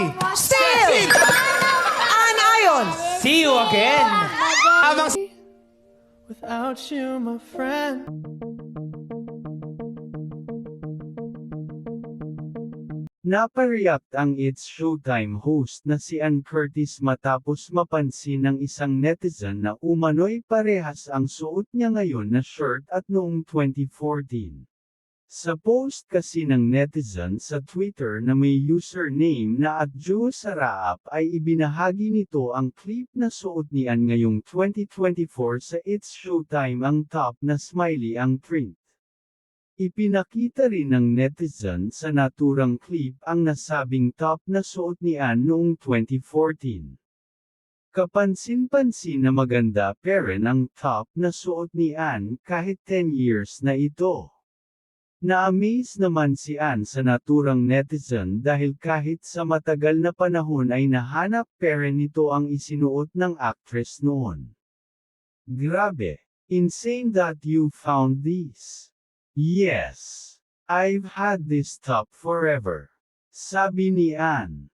Still! An Ayon! See you again! Habang Without you, my friend. Napareact ang It's Showtime host na si Ann Curtis matapos mapansin ng isang netizen na umano'y parehas ang suot niya ngayon na shirt at noong 2014. Sa post kasi ng netizen sa Twitter na may username na at Saraap ay ibinahagi nito ang clip na suot ni Ann ngayong 2024 sa It's Showtime ang top na smiley ang print. Ipinakita rin ng netizen sa naturang clip ang nasabing top na suot ni Ann noong 2014. Kapansin-pansin na maganda peren ang top na suot ni Ann kahit 10 years na ito. Na-amaze naman si Ann sa naturang netizen dahil kahit sa matagal na panahon ay nahanap peren nito ang isinuot ng actress noon. Grabe, insane that you found this. Yes, I've had this top forever. Sabi ni Ann.